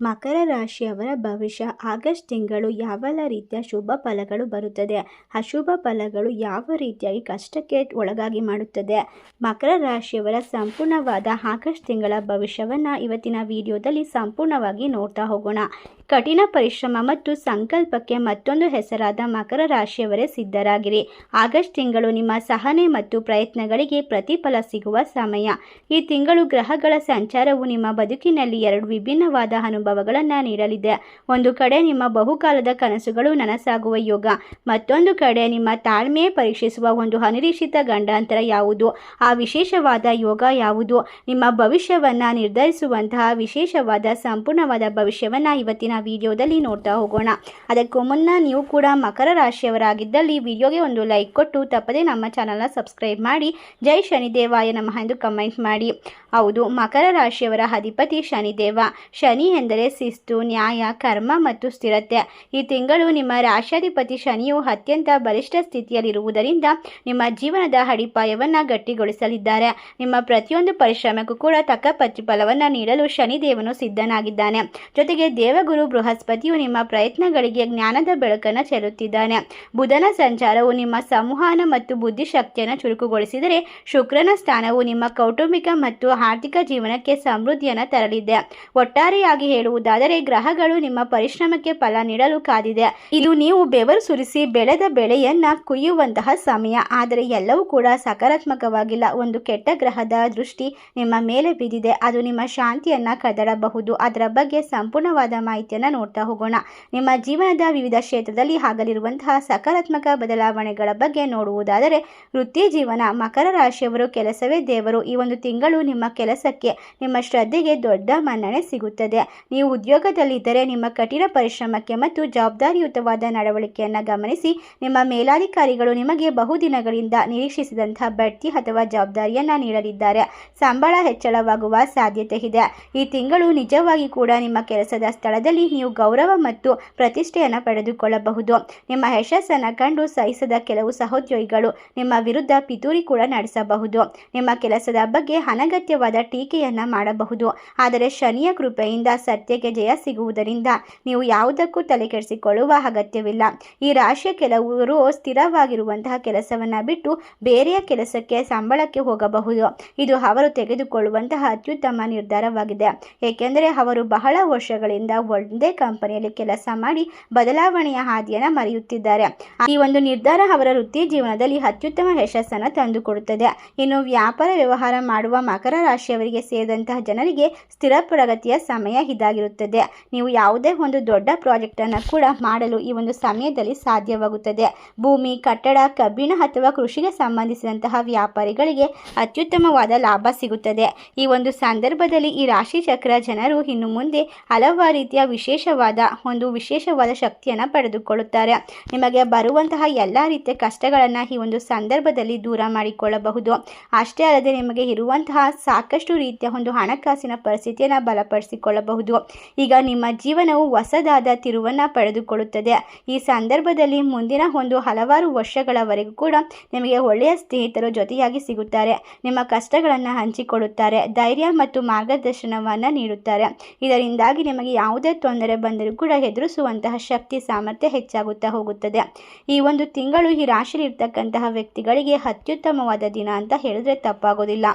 ಮಕರ ರಾಶಿಯವರ ಭವಿಷ್ಯ ಆಗಸ್ಟ್ ತಿಂಗಳು ಯಾವೆಲ್ಲ ರೀತಿಯ ಶುಭ ಫಲಗಳು ಬರುತ್ತದೆ? ಅಶುಭ ಫಲಗಳು ಯಾವ ರೀತಿಯಾಗಿ ಕಷ್ಟಕ್ಕೆ ಒಳಗಾಗಿ ಮಾಡುತ್ತದೆ? ಮಕರ ರಾಶಿಯವರ ಸಂಪೂರ್ಣವಾದ ಆಗಸ್ಟ್ ತಿಂಗಳ ಭವಿಷ್ಯವನ್ನು ಇವತ್ತಿನ ವಿಡಿಯೋದಲ್ಲಿ ಸಂಪೂರ್ಣವಾಗಿ ನೋಡ್ತಾ ಹೋಗೋಣ. ಕಠಿಣ ಪರಿಶ್ರಮ ಮತ್ತು ಸಂಕಲ್ಪಕ್ಕೆ ಮತ್ತೊಂದು ಹೆಸರಾದ ಮಕರ ರಾಶಿಯವರೇ ಸಿದ್ಧರಾಗಿರಿ. ಆಗಸ್ಟ್ ತಿಂಗಳು ನಿಮ್ಮ ಸಹನೆ ಮತ್ತು ಪ್ರಯತ್ನಗಳಿಗೆ ಪ್ರತಿಫಲ ಸಿಗುವ ಸಮಯ. ಈ ತಿಂಗಳು ಗ್ರಹಗಳ ಸಂಚಾರವು ನಿಮ್ಮ ಬದುಕಿನಲ್ಲಿ ಎರಡು ವಿಭಿನ್ನವಾದ ಅನುಭವಗಳನ್ನು ನೀಡಲಿದೆ. ಒಂದು ಕಡೆ ನಿಮ್ಮ ಬಹುಕಾಲದ ಕನಸುಗಳು ನನಸಾಗುವ ಯೋಗ, ಮತ್ತೊಂದು ಕಡೆ ನಿಮ್ಮ ತಾಳ್ಮೆ ಪರೀಕ್ಷಿಸುವ ಒಂದು ಅನಿರೀಕ್ಷಿತ ಗಂಡಾಂತರ ಯಾವುದು? ಆ ವಿಶೇಷವಾದ ಯೋಗ ಯಾವುದು? ನಿಮ್ಮ ಭವಿಷ್ಯವನ್ನ ನಿರ್ಧರಿಸುವಂತಹ ವಿಶೇಷವಾದ ಸಂಪೂರ್ಣವಾದ ಭವಿಷ್ಯವನ್ನ ಇವತ್ತಿನ ವಿಡಿಯೋದಲ್ಲಿ ನೋಡ್ತಾ ಹೋಗೋಣ. ಅದಕ್ಕೂ ಮುನ್ನ ನೀವು ಕೂಡ ಮಕರ ರಾಶಿಯವರಾಗಿದ್ದಲ್ಲಿ ವಿಡಿಯೋಗೆ ಒಂದು ಲೈಕ್ ಕೊಟ್ಟು ತಪ್ಪದೆ ನಮ್ಮ ಚಾನಲ್ನ ಸಬ್ಸ್ಕ್ರೈಬ್ ಮಾಡಿ. ಜೈ ಶನಿದೇವಾಯ ನಮಃ ಎಂದು ಕಮೆಂಟ್ ಮಾಡಿ. ಹೌದು, ಮಕರ ರಾಶಿಯವರ ಅಧಿಪತಿ ಶನಿದೇವ. ಶನಿ ಎಂದರೆ ಶಿಸ್ತು, ನ್ಯಾಯ, ಕರ್ಮ ಮತ್ತು ಸ್ಥಿರತೆ. ಈ ತಿಂಗಳು ನಿಮ್ಮ ರಾಷ್ಟ್ರಾಧಿಪತಿ ಶನಿಯು ಅತ್ಯಂತ ಬಲಿಷ್ಠ ಸ್ಥಿತಿಯಲ್ಲಿರುವುದರಿಂದ ನಿಮ್ಮ ಜೀವನದ ಅಡಿಪಾಯವನ್ನು ಗಟ್ಟಿಗೊಳಿಸಲಿದ್ದಾರೆ. ನಿಮ್ಮ ಪ್ರತಿಯೊಂದು ಪರಿಶ್ರಮಕ್ಕೂ ಕೂಡ ತಕ್ಕ ಪ್ರತಿಫಲವನ್ನು ನೀಡಲು ಶನಿದೇವನು ಸಿದ್ಧನಾಗಿದ್ದಾನೆ. ಜೊತೆಗೆ ದೇವಗುರು ಬೃಹಸ್ಪತಿಯು ನಿಮ್ಮ ಪ್ರಯತ್ನಗಳಿಗೆ ಜ್ಞಾನದ ಬೆಳಕನ್ನು ಚೆಲ್ಲುತ್ತಿದ್ದಾನೆ. ಬುಧನ ಸಂಚಾರವು ನಿಮ್ಮ ಸಂವಹನ ಮತ್ತು ಬುದ್ಧಿಶಕ್ತಿಯನ್ನು ಚುರುಕುಗೊಳಿಸಿದರೆ ಶುಕ್ರನ ಸ್ಥಾನವು ನಿಮ್ಮ ಕೌಟುಂಬಿಕ ಮತ್ತು ಆರ್ಥಿಕ ಜೀವನಕ್ಕೆ ಸಮೃದ್ಧಿಯನ್ನು ತರಲಿದೆ. ಒಟ್ಟಾರೆಯಾಗಿ ಹೇಳುವುದಾದರೆ ಗ್ರಹಗಳು ನಿಮ್ಮ ಪರಿಶ್ರಮಕ್ಕೆ ಫಲ ನೀಡಲು ಕಾದಿದೆ. ಇದು ನೀವು ಬೆವರು ಸುರಿಸಿ ಬೆಳೆದ ಬೆಳೆಯನ್ನ ಕುಯ್ಯುವಂತಹ ಸಮಯ. ಆದರೆ ಎಲ್ಲವೂ ಕೂಡ ಸಕಾರಾತ್ಮಕವಾಗಿಲ್ಲ. ಒಂದು ಕೆಟ್ಟ ಗ್ರಹದ ದೃಷ್ಟಿ ನಿಮ್ಮ ಮೇಲೆ ಬಿದ್ದಿದೆ. ಅದು ನಿಮ್ಮ ಶಾಂತಿಯನ್ನ ಕದಡಬಹುದು. ಅದರ ಬಗ್ಗೆ ಸಂಪೂರ್ಣವಾದ ಮಾಹಿತಿಯನ್ನು ನೋಡ್ತಾ ಹೋಗೋಣ. ನಿಮ್ಮ ಜೀವನದ ವಿವಿಧ ಕ್ಷೇತ್ರದಲ್ಲಿ ಆಗಲಿರುವಂತಹ ಸಕಾರಾತ್ಮಕ ಬದಲಾವಣೆಗಳ ಬಗ್ಗೆ ನೋಡುವುದಾದರೆ ವೃತ್ತಿ ಜೀವನ, ಮಕರ ರಾಶಿಯವರು ಕೆಲಸವೇ ದೇವರು. ಈ ಒಂದು ತಿಂಗಳು ನಿಮ್ಮ ಕೆಲಸಕ್ಕೆ, ನಿಮ್ಮ ಶ್ರದ್ಧೆಗೆ ದೊಡ್ಡ ಮನ್ನಣೆ ಸಿಗುತ್ತದೆ. ನೀವು ಉದ್ಯೋಗದಲ್ಲಿದ್ದರೆ ನಿಮ್ಮ ಕಠಿಣ ಪರಿಶ್ರಮಕ್ಕೆ ಮತ್ತು ಜವಾಬ್ದಾರಿಯುತವಾದ ನಡವಳಿಕೆಯನ್ನು ಗಮನಿಸಿ, ನಿಮ್ಮ ಮೇಲಾಧಿಕಾರಿಗಳು ನಿಮಗೆ ಬಹುದಿನಗಳಿಂದ ನಿರೀಕ್ಷಿಸಿದಂತಹ ಬಡ್ತಿ ಅಥವಾ ಜವಾಬ್ದಾರಿಯನ್ನು ನೀಡಲಿದ್ದಾರೆ. ಸಂಬಳ ಹೆಚ್ಚಳವಾಗುವ ಸಾಧ್ಯತೆ ಇದೆ. ಈ ತಿಂಗಳು ನಿಜವಾಗಿ ಕೂಡ ನಿಮ್ಮ ಕೆಲಸದ ಸ್ಥಳದಲ್ಲಿ ನೀವು ಗೌರವ ಮತ್ತು ಪ್ರತಿಷ್ಠೆಯನ್ನು ಪಡೆದುಕೊಳ್ಳಬಹುದು. ನಿಮ್ಮ ಯಶಸ್ಸನ್ನು ಕಂಡು ಸಹಿಸದ ಕೆಲವು ಸಹೋದ್ಯೋಗಿಗಳು ನಿಮ್ಮ ವಿರುದ್ಧ ಪಿತೂರಿ ಕೂಡ ನಡೆಸಬಹುದು. ನಿಮ್ಮ ಕೆಲಸದ ಬಗ್ಗೆ ಅನಗತ್ಯವಾದ ಟೀಕೆಯನ್ನು ಮಾಡಬಹುದು. ಆದರೆ ಶನಿಯ ಕೃಪೆಯಿಂದ ಸತ್ಯಕ್ಕೆ ಜಯ ಸಿಗುವುದರಿಂದ ನೀವು ಯಾವುದಕ್ಕೂ ತಲೆ ಕೆಡಿಸಿಕೊಳ್ಳುವ ಅಗತ್ಯವಿಲ್ಲ. ಈ ರಾಶಿಯ ಕೆಲವರು ಸ್ಥಿರವಾಗಿರುವಂತಹ ಕೆಲಸವನ್ನು ಬಿಟ್ಟು ಬೇರೆಯ ಕೆಲಸಕ್ಕೆ ಸಂಬಳಕ್ಕೆ ಹೋಗಬಹುದು. ಇದು ಅವರು ತೆಗೆದುಕೊಳ್ಳುವಂತಹ ಅತ್ಯುತ್ತಮ ನಿರ್ಧಾರವಾಗಿದೆ. ಏಕೆಂದರೆ ಅವರು ಬಹಳ ವರ್ಷಗಳಿಂದ ಒಂದೇ ಕಂಪನಿಯಲ್ಲಿ ಕೆಲಸ ಮಾಡಿ ಬದಲಾವಣೆಯ ಹಾದಿಯನ್ನು ಮರೆಯುತ್ತಿದ್ದಾರೆ. ಈ ಒಂದು ನಿರ್ಧಾರ ಅವರ ವೃತ್ತಿ ಜೀವನದಲ್ಲಿ ಅತ್ಯುತ್ತಮ ಯಶಸ್ಸನ್ನು ತಂದುಕೊಡುತ್ತದೆ. ಇನ್ನು ವ್ಯಾಪಾರ ವ್ಯವಹಾರ ಮಾಡುವ ಮಕರ ರಾಶಿಯವರಿಗೆ ಸೇರಿದಂತಹ ಜನರಿಗೆ ಸ್ಥಿರ ಪ್ರಗತಿಯ ಸಮಯ ಇದಾಗಿರುತ್ತದೆ ನೀವು ಯಾವುದೇ ಒಂದು ದೊಡ್ಡ ಪ್ರಾಜೆಕ್ಟನ್ನು ಕೂಡ ಮಾಡಲು ಈ ಒಂದು ಸಮಯದಲ್ಲಿ ಸಾಧ್ಯವಾಗುತ್ತದೆ. ಭೂಮಿ, ಕಟ್ಟಡ, ಕಬ್ಬಿಣ ಅಥವಾ ಕೃಷಿಗೆ ಸಂಬಂಧಿಸಿದಂತಹ ವ್ಯಾಪಾರಿಗಳಿಗೆ ಅತ್ಯುತ್ತಮವಾದ ಲಾಭ ಸಿಗುತ್ತದೆ. ಈ ಒಂದು ಸಂದರ್ಭದಲ್ಲಿ ಈ ರಾಶಿ ಚಕ್ರ ಜನರು ಇನ್ನು ಮುಂದೆ ಹಲವಾರು ರೀತಿಯ ವಿಶೇಷವಾದ ಒಂದು ವಿಶೇಷವಾದ ಶಕ್ತಿಯನ್ನು ಪಡೆದುಕೊಳ್ಳುತ್ತಾರೆ. ನಿಮಗೆ ಬರುವಂತಹ ಎಲ್ಲ ರೀತಿಯ ಕಷ್ಟಗಳನ್ನು ಈ ಒಂದು ಸಂದರ್ಭದಲ್ಲಿ ದೂರ ಮಾಡಿಕೊಳ್ಳಬಹುದು. ಅಷ್ಟೇ ಅಲ್ಲದೆ ನಿಮಗೆ ಇರುವಂತಹ ಸಾಕಷ್ಟು ರೀತಿಯ ಒಂದು ಹಣಕಾಸಿನ ಪರಿಸ್ಥಿತಿಯನ್ನು ಬಲಪಡಿಸಿಕೊಳ್ಳಬಹುದು. ಈಗ ನಿಮ್ಮ ಜೀವನವು ಹೊಸದಾದ ತಿರುವನ್ನು ಪಡೆದುಕೊಳ್ಳುತ್ತದೆ. ಈ ಸಂದರ್ಭದಲ್ಲಿ ಮುಂದಿನ ಒಂದು ಹಲವಾರು ವರ್ಷಗಳವರೆಗೂ ಕೂಡ ನಿಮಗೆ ಒಳ್ಳೆಯ ಸ್ನೇಹಿತರು ಜೊತೆಯಾಗಿ ಸಿಗುತ್ತಾರೆ. ನಿಮ್ಮ ಕಷ್ಟಗಳನ್ನು ಹಂಚಿಕೊಳ್ಳುತ್ತಾರೆ. ಧೈರ್ಯ ಮತ್ತು ಮಾರ್ಗದರ್ಶನವನ್ನು ನೀಡುತ್ತಾರೆ. ಇದರಿಂದಾಗಿ ನಿಮಗೆ ಯಾವುದೇ ತೊಂದರೆ ಬಂದರೂ ಕೂಡ ಎದುರಿಸುವಂತಹ ಶಕ್ತಿ, ಸಾಮರ್ಥ್ಯ ಹೆಚ್ಚಾಗುತ್ತಾ ಹೋಗುತ್ತದೆ. ಈ ಒಂದು ತಿಂಗಳು ಈ ರಾಶಿಯಲ್ಲಿ ಇರ್ತಕ್ಕಂತಹ ವ್ಯಕ್ತಿಗಳಿಗೆ ಅತ್ಯುತ್ತಮವಾದ ದಿನ ಅಂತ ಹೇಳಿದ್ರೆ ತಪ್ಪಾಗೋದಿಲ್ಲ.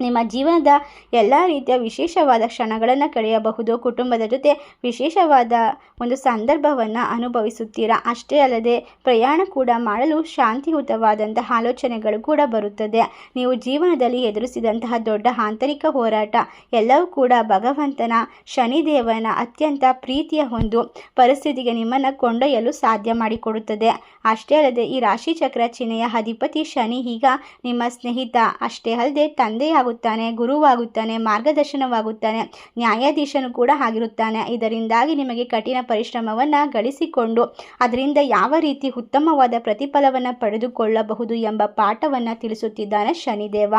ನಿಮ್ಮ ಜೀವನದ ಎಲ್ಲ ರೀತಿಯ ವಿಶೇಷವಾದ ಕ್ಷಣಗಳನ್ನು ಕಳೆಯಬಹುದು. ಕುಟುಂಬದ ಜೊತೆ ವಿಶೇಷವಾದ ಒಂದು ಸಂದರ್ಭವನ್ನು ಅನುಭವಿಸುತ್ತೀರಾ? ಅಷ್ಟೇ ಅಲ್ಲದೆ, ಪ್ರಯಾಣ ಕೂಡ ಮಾಡಲು ಶಾಂತಿಯುತವಾದಂತಹ ಆಲೋಚನೆಗಳು ಕೂಡ ಬರುತ್ತದೆ. ನೀವು ಜೀವನದಲ್ಲಿ ಎದುರಿಸಿದಂತಹ ದೊಡ್ಡ ಆಂತರಿಕ ಹೋರಾಟ, ಎಲ್ಲವೂ ಕೂಡ ಭಗವಂತನ, ಶನಿದೇವನ ಅತ್ಯಂತ ಪ್ರೀತಿಯ ಒಂದು ಪರಿಸ್ಥಿತಿಗೆ ನಿಮ್ಮನ್ನು ಕೊಂಡೊಯ್ಯಲು ಸಾಧ್ಯ ಮಾಡಿಕೊಡುತ್ತದೆ. ಅಷ್ಟೇ ಅಲ್ಲದೆ, ಈ ರಾಶಿ ಚಕ್ರ ಚಿಹ್ನೆಯ ಅಧಿಪತಿ ಶನಿ ಈಗ ನಿಮ್ಮ ಸ್ನೇಹಿತ, ಅಷ್ಟೇ ಅಲ್ಲದೆ ತಂದೆಯಾಗುತ್ತಾನೆ ಗುರುವಾಗುತ್ತಾನೆ, ಮಾರ್ಗದರ್ಶನವಾಗುತ್ತಾನೆ, ನ್ಯಾಯಾಧೀಶನು ಕೂಡ ಆಗಿರುತ್ತಾನೆ. ಇದರಿಂದಾಗಿ ನಿಮಗೆ ಕಠಿಣ ಪರಿಶ್ರಮವನ್ನು ಗಳಿಸಿಕೊಂಡು, ಅದರಿಂದ ಯಾವ ರೀತಿ ಉತ್ತಮವಾದ ಪ್ರತಿಫಲವನ್ನು ಪಡೆದುಕೊಳ್ಳಬಹುದು ಎಂಬ ಪಾಠವನ್ನು ತಿಳಿಸುತ್ತಿದ್ದಾನೆ ಶನಿದೇವ.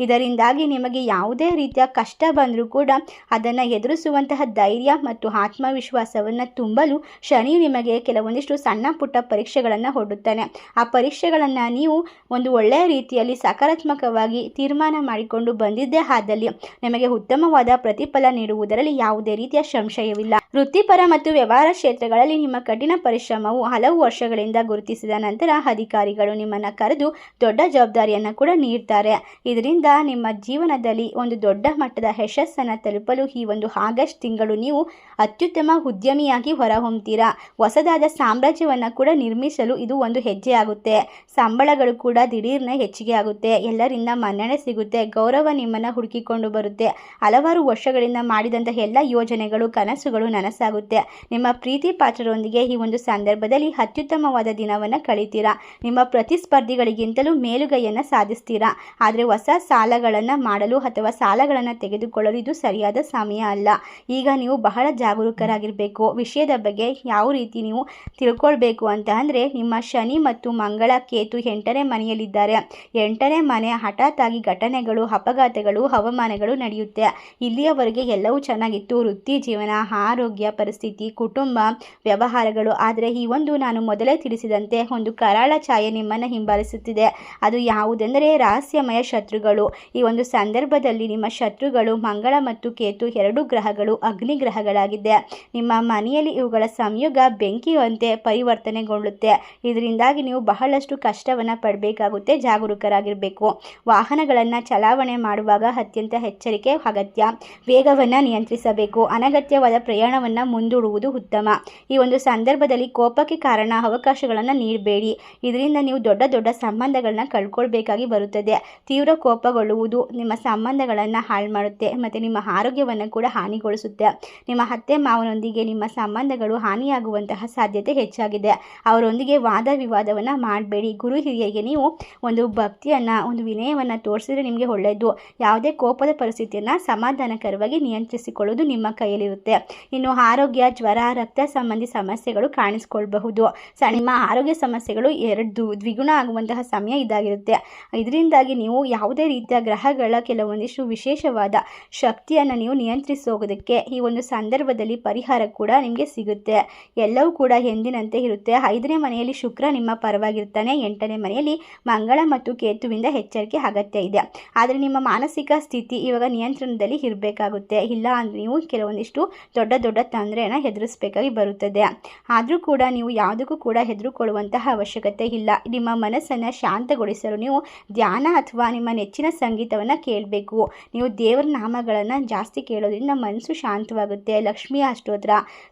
ಇದರಿಂದಾಗಿ ನಿಮಗೆ ಯಾವುದೇ ರೀತಿಯ ಕಷ್ಟ ಬಂದರೂ ಕೂಡ ಅದನ್ನು ಎದುರಿಸುವಂತಹ ಧೈರ್ಯ ಮತ್ತು ಆತ್ಮವಿಶ್ವಾಸವನ್ನು ತುಂಬಲು ಶನಿ ನಿಮಗೆ ಕೆಲವೊಂದಿಷ್ಟು ಸಣ್ಣ ಪುಟ್ಟ ಪರೀಕ್ಷೆಗಳನ್ನು ಹೊಡುತ್ತಾನೆ ಆ ಪರೀಕ್ಷೆಗಳನ್ನು ನೀವು ಒಂದು ಒಳ್ಳೆಯ ರೀತಿಯಲ್ಲಿ ಸಕಾರಾತ್ಮಕವಾಗಿ ತೀರ್ಮಾನ ಮಾಡಿಕೊಂಡು ಬಂದಿದ್ದೇ ಆದಲ್ಲಿ ನಿಮಗೆ ಉತ್ತಮವಾದ ಪ್ರತಿಫಲ ನೀಡುವುದರಲ್ಲಿ ಯಾವುದೇ ರೀತಿಯ ಸಂಶಯವಿಲ್ಲ. ವೃತ್ತಿಪರ ಮತ್ತು ವ್ಯವಹಾರ ಕ್ಷೇತ್ರಗಳಲ್ಲಿ ನಿಮ್ಮ ಕಠಿಣ ಪರಿಶ್ರಮವು ಹಲವು ವರ್ಷಗಳಿಂದ ಗುರುತಿಸಿದ ನಂತರ ಅಧಿಕಾರಿಗಳು ನಿಮ್ಮನ್ನು ಕರೆದು ದೊಡ್ಡ ಜವಾಬ್ದಾರಿಯನ್ನು ಕೂಡ ನೀಡ್ತಾರೆ. ಇದರಿಂದ ನಿಮ್ಮ ಜೀವನದಲ್ಲಿ ಒಂದು ದೊಡ್ಡ ಮಟ್ಟದ ಯಶಸ್ಸನ್ನು ತಲುಪಲು ಈ ಒಂದು ಆಗಸ್ಟ್ ತಿಂಗಳು ನೀವು ಅತ್ಯುತ್ತಮ ಉದ್ಯಮಿಯಾಗಿ ಹೊರಹೊಮ್ತೀರಾ. ಹೊಸದಾದ ಸಾಮ್ರಾಜ್ಯವನ್ನು ಕೂಡ ನಿರ್ಮಿಸಲು ಇದು ಒಂದು ಹೆಜ್ಜೆ ಆಗುತ್ತೆ ಸಂಬಳಗಳು ಕೂಡ ದಿಢೀರ್ನ ಹೆಚ್ಚಿಗೆ ಆಗುತ್ತೆ ಎಲ್ಲರಿಂದ ಮನ್ನಣೆ ಸಿಗುತ್ತೆ. ಗೌರವ ನಿಮ್ಮನ್ನು ಹುಡುಕಿಕೊಂಡು ಬರುತ್ತೆ. ಹಲವಾರು ವರ್ಷಗಳಿಂದ ಮಾಡಿದಂಥ ಎಲ್ಲ ಯೋಜನೆಗಳು, ಕನಸುಗಳು ನನಸಾಗುತ್ತೆ. ನಿಮ್ಮ ಪ್ರೀತಿ ಪಾತ್ರರೊಂದಿಗೆ ಈ ಒಂದು ಸಂದರ್ಭದಲ್ಲಿ ಅತ್ಯುತ್ತಮವಾದ ದಿನವನ್ನು ಕಳಿತೀರಾ? ನಿಮ್ಮ ಪ್ರತಿಸ್ಪರ್ಧಿಗಳಿಗಿಂತಲೂ ಮೇಲುಗೈಯನ್ನು ಸಾಧಿಸ್ತೀರಾ? ಆದರೆ ಹೊಸ ಸಾಲಗಳನ್ನು ಮಾಡಲು ಅಥವಾ ಸಾಲಗಳನ್ನು ತೆಗೆದುಕೊಳ್ಳಲು ಇದು ಸರಿಯಾದ ಸಮಯ ಅಲ್ಲ. ಈಗ ನೀವು ಬಹಳ ಜಾಗರೂಕರಾಗಿರಬೇಕು. ವಿಷಯದ ಬಗ್ಗೆ ಯಾವ ರೀತಿ ನೀವು ತಿಳ್ಕೊಳ್ಬೇಕು ಅಂತ ಅಂದರೆ ನಿಮ್ಮ ಶನಿ ಮತ್ತು ಮಂಗಳ ಕೇತು ಎಂಟನೇ ಮನೆಯಲ್ಲಿದ್ದಾರೆ. ಎಂಟನೇ ಮನೆ ಹಠಾತ್ ಆಗಿ ಘಟನೆಗಳು ಅಪಘಾತಗಳು ಹವಾಮಾನಗಳು ನಡೆಯುತ್ತೆ. ಇಲ್ಲಿಯವರೆಗೆ ಎಲ್ಲವೂ ಚೆನ್ನಾಗಿತ್ತು. ವೃತ್ತಿ ಜೀವನ, ಆರೋಗ್ಯ ಪರಿಸ್ಥಿತಿ, ಕುಟುಂಬ, ವ್ಯವಹಾರಗಳು. ಆದರೆ ಈ ಒಂದು ನಾನು ಮೊದಲೇ ತಿಳಿಸಿದಂತೆ ಒಂದು ಕರಾಳ ಛಾಯೆ ನಿಮ್ಮನ್ನು ಹಿಂಬಾಲಿಸುತ್ತಿದೆ. ಅದು ಯಾವುದೆಂದರೆ ರಹಸ್ಯಮಯ ಶತ್ರುಗಳು. ಈ ಒಂದು ಸಂದರ್ಭದಲ್ಲಿ ನಿಮ್ಮ ಶತ್ರುಗಳು ಮಂಗಳ ಮತ್ತು ಕೇತು ಎರಡು ಗ್ರಹಗಳು ಅಗ್ನಿ ಗ್ರಹಗಳಾಗಿದೆ ನಿಮ್ಮ ಮನೆಯಲ್ಲಿ ಇವುಗಳ ಸಂಯೋಗ ಬೆಂಕಿಯಂತೆ ಪರಿವರ್ತನೆಗೊಳ್ಳುತ್ತೆ. ಇದರಿಂದಾಗಿ ನೀವು ಬಹಳಷ್ಟು ಕಷ್ಟವನ್ನು ಪಡಬೇಕಾಗುತ್ತೆ. ಜಾಗರೂಕರಾಗಿರಬೇಕು. ವಾಹನಗಳನ್ನು ಚಲಾವಣೆ ಮಾಡುವಾಗ ಅತ್ಯಂತ ಎಚ್ಚರಿಕೆ ಅಗತ್ಯ. ವೇಗವನ್ನು ನಿಯಂತ್ರಿಸಬೇಕು. ಅನಗತ್ಯವಾದ ಪ್ರಯಾಣವನ್ನು ಮುಂದೂಡುವುದು ಉತ್ತಮ. ಈ ಒಂದು ಸಂದರ್ಭದಲ್ಲಿ ಕೋಪಕ್ಕೆ ಕಾರಣ ಅವಕಾಶಗಳನ್ನು ನೀಡಬೇಡಿ. ಇದರಿಂದ ನೀವು ದೊಡ್ಡ ದೊಡ್ಡ ಸಂಬಂಧಗಳನ್ನ ಕಳ್ಕೊಳ್ಬೇಕಾಗಿ ಬರುತ್ತದೆ. ತೀವ್ರ ಕೋಪಗೊಳ್ಳುವುದು ನಿಮ್ಮ ಸಂಬಂಧಗಳನ್ನು ಹಾಳು ಮಾಡುತ್ತೆ ಮತ್ತು ನಿಮ್ಮ ಆರೋಗ್ಯವನ್ನು ಕೂಡ ಹಾನಿಗೊಳಿಸುತ್ತೆ. ನಿಮ್ಮ ಅತ್ತೆ ಮಾವನೊಂದಿಗೆ ನಿಮ್ಮ ಸಂಬಂಧಗಳು ಹಾನಿಯಾಗುವಂತಹ ಸಾಧ್ಯತೆ ಹೆಚ್ಚಾಗಿದೆ. ಅವರೊಂದಿಗೆ ವಾದ ವಿವಾದವನ್ನು ಮಾಡಬೇಡಿ. ಗುರು ಹಿರಿಯರಿಗೆ ನೀವು ಒಂದು ಭಕ್ತಿಯನ್ನು, ಒಂದು ವಿನಯವನ್ನು ತೋರಿಸಿದ್ರೆ ನಿಮಗೆ ಒಳ್ಳೆಯದು ಯಾವುದೇ ಕೋಪದ ಪರಿಸ್ಥಿತಿಯನ್ನು ಸಮಾಧಾನಕರವಾಗಿ ನಿಯಂತ್ರಿಸಿಕೊಳ್ಳೋದು ನಿಮ್ಮ ಕೈಯಲ್ಲಿರುತ್ತೆ. ಇನ್ನು ಆರೋಗ್ಯ, ಜ್ವರ, ರಕ್ತ ಸಂಬಂಧಿ ಸಮಸ್ಯೆಗಳು ಕಾಣಿಸ್ಕೊಳ್ಬಹುದು. ಸ, ನಿಮ್ಮ ಆರೋಗ್ಯ ಸಮಸ್ಯೆಗಳು ಎರಡು ದ್ವಿಗುಣ ಆಗುವಂತಹ ಸಮಯ ಇದಾಗಿರುತ್ತೆ. ಇದರಿಂದಾಗಿ ನೀವು ಯಾವುದೇ ರೀತಿಯ ಗ್ರಹಗಳ ಕೆಲವೊಂದಿಷ್ಟು ವಿಶೇಷವಾದ ಶಕ್ತಿಯನ್ನು ನೀವು ನಿಯಂತ್ರಿಸೋಗೋದಕ್ಕೆ ಈ ಒಂದು ಸಂದರ್ಭದಲ್ಲಿ ಪರಿಹಾರ ಕೂಡ ನಿಮಗೆ ಸಿಗುತ್ತೆ. ಎಲ್ಲವೂ ಕೂಡ ಎಂದಿನಂತೆ ಇರುತ್ತೆ. ಐದನೇ ಮನೆಯಲ್ಲಿ ಶುಕ್ರ ನಿಮ್ಮ ಪರವಾಗಿರ್ತಾನೆ. ಎಂಟನೇ ಮನೆಯಲ್ಲಿ ಮಂಗಳ ಮತ್ತು ಕೇತುವಿಂದ ಎಚ್ಚರಿಕೆ ಅಗತ್ಯ ಇದೆ. ಆದರೆ ನಿಮ್ಮ ಮಾನಸಿಕ ಸ್ಥಿತಿ ಇವಾಗ ನಿಯಂತ್ರಣದಲ್ಲಿ ಇರಬೇಕಾಗುತ್ತೆ. ಇಲ್ಲ ಅಂದರೆ ನೀವು ಕೆಲವೊಂದಿಷ್ಟು ದೊಡ್ಡ ದೊಡ್ಡ ತೊಂದರೆಯನ್ನು ಎದುರಿಸಬೇಕಾಗಿ ಬರುತ್ತದೆ. ಆದರೂ ಕೂಡ ನೀವು ಯಾವುದಕ್ಕೂ ಕೂಡ ಹೆದರುಕೊಳ್ಳುವಂತಹ ಅವಶ್ಯಕತೆ ಇಲ್ಲ. ನಿಮ್ಮ ಮನಸ್ಸನ್ನು ಶಾಂತಗೊಳಿಸಲು ನೀವು ಧ್ಯಾನ ಅಥವಾ ನಿಮ್ಮ ನೆಚ್ಚಿನ ಸಂಗೀತವನ್ನು ಕೇಳಬೇಕು. ನೀವು ದೇವರ ನಾಮಗಳನ್ನು ಜಾಸ್ತಿ ಕೇಳೋದ್ರಿಂದ ಮನಸ್ಸು ಶಾಂತವಾಗುತ್ತೆ. ಲಕ್ಷ್ಮೀ ಅಷ್ಟೋತ್ರ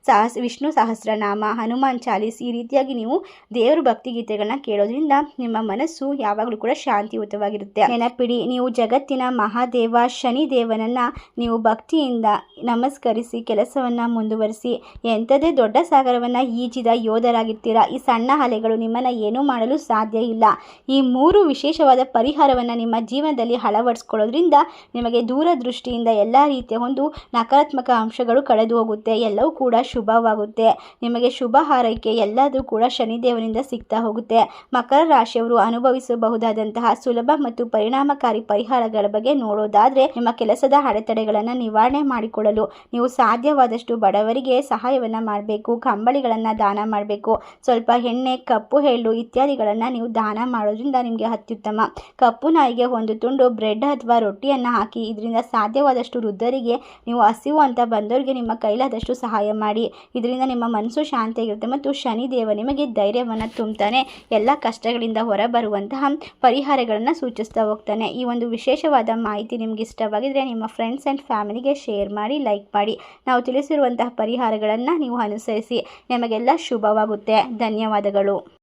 ಸಹಸ್, ವಿಷ್ಣು ಸಹಸ್ರನಾಮ, ಹನುಮಾನ್ ಚಾಲೀಸ್ ಈ ರೀತಿಯಾಗಿ ನೀವು ದೇವರ ಭಕ್ತಿಗೀತೆಗಳನ್ನ ಕೇಳೋದ್ರಿಂದ ನಿಮ್ಮ ಮನಸ್ಸು ಯಾವಾಗಲೂ ಕೂಡ ಶಾಂತಿಯುತವಾಗಿರುತ್ತೆ. ನೆನಪಿಡಿ, ನೀವು ಜಗತ್ತಿನ ಮಹಾದೇವ ಶನಿ ದೇವನನ್ನ ನೀವು ಭಕ್ತಿಯಿಂದ ನಮಸ್ಕರಿಸಿ ಕೆಲಸವನ್ನು ಮುಂದುವರಿಸಿ ಎಂಥದೇ ದೊಡ್ಡ ಸಾಗರವನ್ನು ಈಜಿದ ಯೋಧರಾಗಿರ್ತೀರಾ? ಈ ಸಣ್ಣ ಅಲೆಗಳು ನಿಮ್ಮನ್ನು ಏನೂ ಮಾಡಲು ಸಾಧ್ಯ ಇಲ್ಲ. ಈ ಮೂರು ವಿಶೇಷವಾದ ಪರಿಹಾರವನ್ನು ನಿಮ್ಮ ಜೀವನದಲ್ಲಿ ಅಳವಡಿಸ್ಕೊಳ್ಳೋದ್ರಿಂದ ನಿಮಗೆ ದೂರದೃಷ್ಟಿಯಿಂದ ಎಲ್ಲ ರೀತಿಯ ಒಂದು ನಕಾರಾತ್ಮಕ ಅಂಶಗಳು ಕಳೆದು ಹೋಗುತ್ತೆ. ಎಲ್ಲವೂ ಕೂಡ ಶುಭವಾಗುತ್ತೆ. ನಿಮಗೆ ಶುಭ ಹಾರೈಕೆ ಎಲ್ಲದೂ ಕೂಡ ಶನಿದೇವನಿಂದ ಸಿಗ್ತಾ ಹೋಗುತ್ತೆ. ಮಕರ ರಾಶಿಯವರು ಅನುಭವಿಸಬಹುದಾದಂತಹ ಸುಲಭ ಮತ್ತು ಪರಿಣಾಮಕಾರಿ ಪರಿಹಾರಗಳ ಬಗ್ಗೆ ನೋಡೋದಾದ್ರೆ ನಿಮ್ಮ ಕೆಲಸದ ಅಡೆತಡೆಗಳನ್ನು ನಿವಾರಣೆ ಮಾಡಿಕೊಳ್ಳಲು ನೀವು ಸಾಧ್ಯವಾದಷ್ಟು ಬಡವರಿಗೆ ಸಹಾಯವನ್ನು ಮಾಡಬೇಕು, ಕಂಬಳಿಗಳನ್ನು ದಾನ ಮಾಡಬೇಕು, ಸ್ವಲ್ಪ ಎಣ್ಣೆ, ಕಪ್ಪು ಎಳ್ಳು ಇತ್ಯಾದಿಗಳನ್ನು ನೀವು ದಾನ ಮಾಡೋದ್ರಿಂದ ನಿಮಗೆ ಅತ್ಯುತ್ತಮ. ಕಪ್ಪು ನಾಯಿಗೆ ಒಂದು ತುಂಡು ಬ್ರೆಡ್ ಅಥವಾ ರೊಟ್ಟಿಯನ್ನು ಹಾಕಿ ಇದರಿಂದ ಸಾಧ್ಯವಾದಷ್ಟು ವೃದ್ಧರಿಗೆ ನೀವು ಹಸಿವು ಅಂತ ಬಂದವರಿಗೆ ನಿಮ್ಮ ಕೈಲಾದಷ್ಟು ಸಹಾಯ ಮಾಡಿ. ಇದರಿಂದ ನಿಮ್ಮ ಮನಸ್ಸು ಶಾಂತಿಯಾಗಿರುತ್ತೆ ಮತ್ತು ಶನಿದೇವ ನಿಮಗೆ ಧೈರ್ಯವನ್ನು ತುಂಬುತ್ತಾನೆ ಎಲ್ಲ ಕಷ್ಟಗಳಿಂದ ಹೊರಬರುವಂತಹ ಪರಿಹಾರಗಳನ್ನು ಸೂಚಿಸ್ತಾ ಹೋಗ್ತಾನೆ. ಈ ಒಂದು ವಿಶೇಷವಾದ ಮಾಹಿತಿ ನಿಮ್ಗೆ ಇಷ್ಟವಾಗಿದ್ರೆ ನಿಮ್ಮ ಫ್ರೆಂಡ್ಸ್ ಆ್ಯಂಡ್ ಫ್ಯಾಮಿಲಿಗೆ ಶೇರ್ ಮಾಡಿ ಲೈಕ್ ಮಾಡಿ. ನಾವು ತಿಳಿಸಿರುವಂತಹ ಪರಿಹಾರಗಳನ್ನು ನೀವು ಅನುಸರಿಸಿ. ನಿಮಗೆಲ್ಲ ಶುಭವಾಗುತ್ತೆ. ಧನ್ಯವಾದಗಳು.